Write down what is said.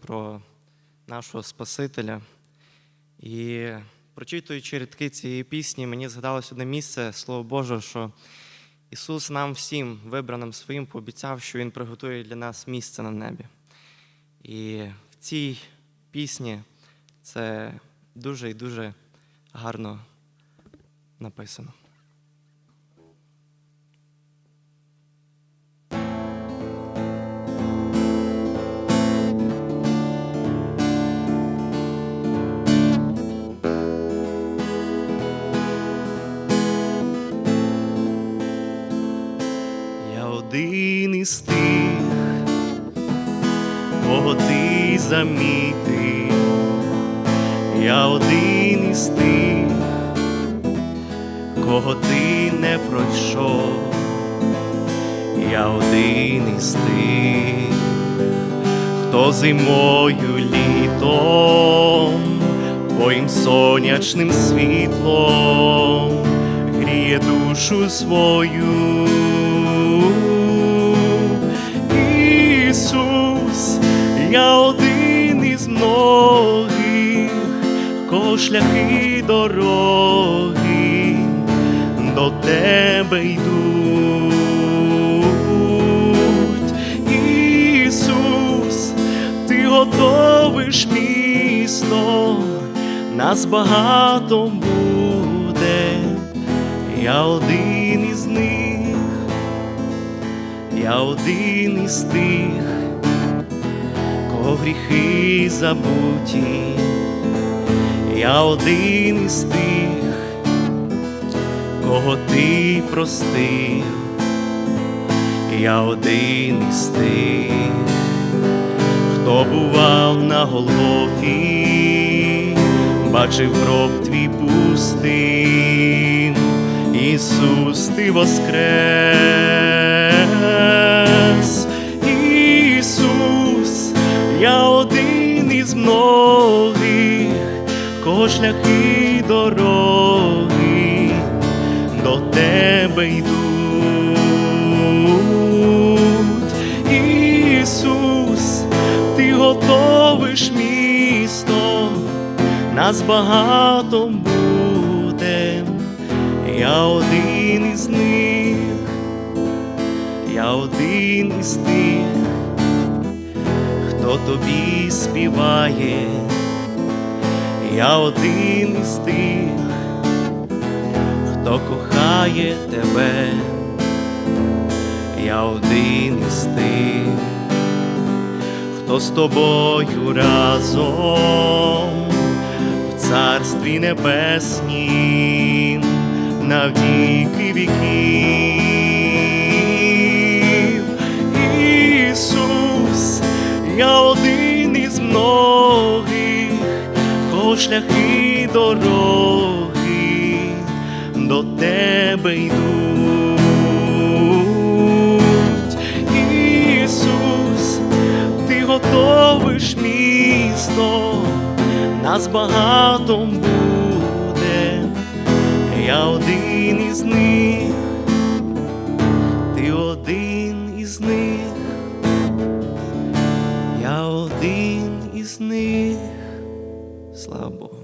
про нашого Спасителя. І прочитуючи рядки цієї пісні, мені згадалось одне місце, Слово Боже, що Ісус нам всім, вибраним своїм, пообіцяв, що Він приготує для нас місце на небі. І в цій пісні це дуже і дуже гарно написано. Із тих, кого ти замітив, я один із тих, кого ти не пройшов, я один із тих, хто зимою літом, твоїм сонячним світлом гріє душу свою. Шляхи дороги до тебе йдуть. Ісус, ти готовиш місто, нас багато буде, я один із них, я один із тих, кого гріхи забуті, я один із тих, кого ти простив, я один із тих, хто бував на Голгофі, бачив гроб твій пустий, Ісус, ти воскрес, шляхи дороги до тебе йдуть. Ісус, ти готовиш місто, нас багато буде, я один із них, я один із тих, хто тобі співає, я один із тих, хто кохає тебе, я один із тих, хто з тобою разом в царстві небеснім на віки шляхи дороги до тебе йдуть, Ісус, ти готовиш місто, нас багато буде, я один із них, ти один із них, я один із них. Слава Богу.